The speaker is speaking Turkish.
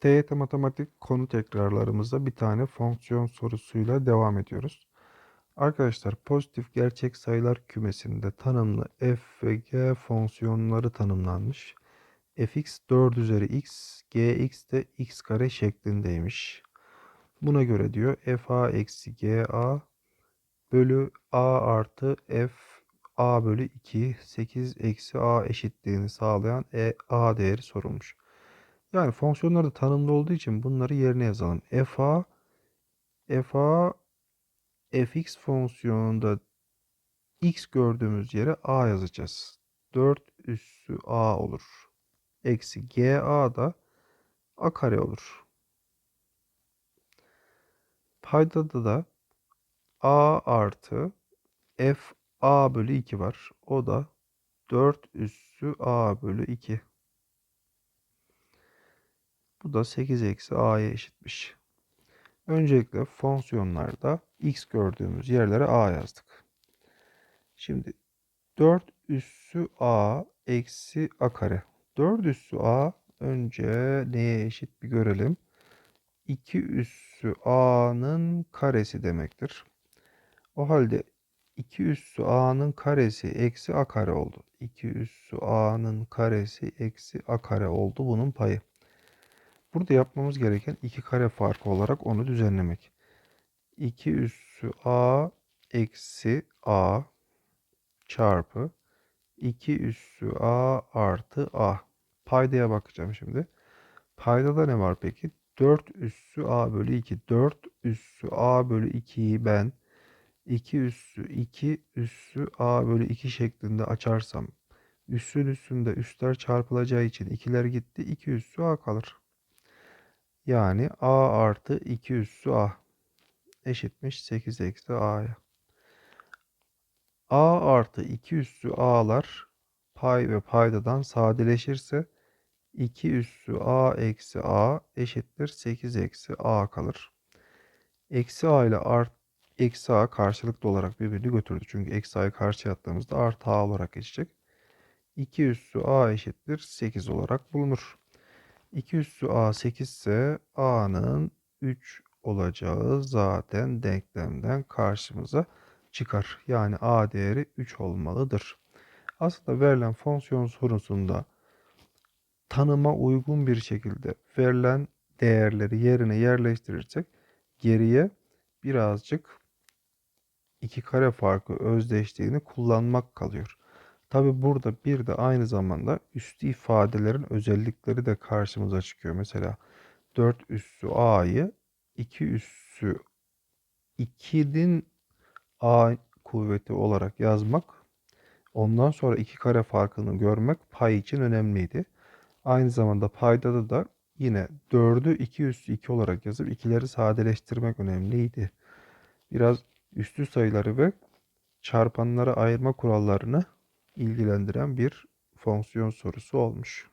TYT matematik konu tekrarlarımızda bir tane fonksiyon sorusuyla devam ediyoruz. Arkadaşlar pozitif gerçek sayılar kümesinde tanımlı f ve g fonksiyonları tanımlanmış. fx 4 üzeri x, gx de x kare şeklindeymiş. Buna göre diyor fa eksi ga bölü a artı f a bölü 2 8 eksi a eşitliğini sağlayan e, a değeri sorulmuş. Yani fonksiyonlar da tanımlı olduğu için bunları yerine yazalım. fa fa fx fonksiyonunda x gördüğümüz yere a yazacağız. 4 üssü a olur. Eksi ga da a kare olur. Paydada da a artı f a bölü 2 var. O da 4 üssü a bölü 2. Bu da 8 eksi a'ya eşitmiş. Öncelikle fonksiyonlarda x gördüğümüz yerlere a yazdık. Şimdi 4 üssü a eksi a kare. 4 üssü a önce neye eşit bir görelim. 2 üssü a'nın karesi demektir. O halde 2 üssü a'nın karesi eksi a kare oldu. 2 üssü a'nın karesi eksi a kare oldu bunun payı. Burada yapmamız gereken iki kare farkı olarak onu düzenlemek. 2 üssü a eksi a çarpı 2 üssü a artı a. Paydaya bakacağım şimdi. Paydada ne var peki? 4 üssü a bölü 2. 4 üssü a bölü 2'yi ben 2 üssü 2 üssü a bölü 2 şeklinde açarsam üssün üstünde üstler çarpılacağı için ikiler gitti. 2 üssü a kalır. Yani a artı 2 üssü a eşitmiş 8 eksi a'ya. a artı 2 üssü a'lar pay ve paydadan sadeleşirse 2 üssü a eksi a eşittir 8 eksi a kalır. Eksi a ile art, eksi a karşılıklı olarak birbirini götürdü. Çünkü eksi a'yı karşıya attığımızda artı a olarak geçecek. 2 üssü a eşittir 8 olarak bulunur. 2 üssü a 8 ise a'nın 3 olacağı zaten denklemden karşımıza çıkar. Yani a değeri 3 olmalıdır. Aslında verilen fonksiyon sorusunda tanıma uygun bir şekilde verilen değerleri yerine yerleştirirsek geriye birazcık iki kare farkı özdeşliğini kullanmak kalıyor. Tabi burada bir de aynı zamanda üstü ifadelerin özellikleri de karşımıza çıkıyor. Mesela 4 üssü a'yı 2 üssü 2'nin a kuvveti olarak yazmak ondan sonra iki kare farkını görmek pay için önemliydi. Aynı zamanda paydada da yine 4'ü 2 üssü 2 olarak yazıp ikileri sadeleştirmek önemliydi. Biraz üstü sayıları ve çarpanları ayırma kurallarını ilgilendiren bir fonksiyon sorusu olmuş.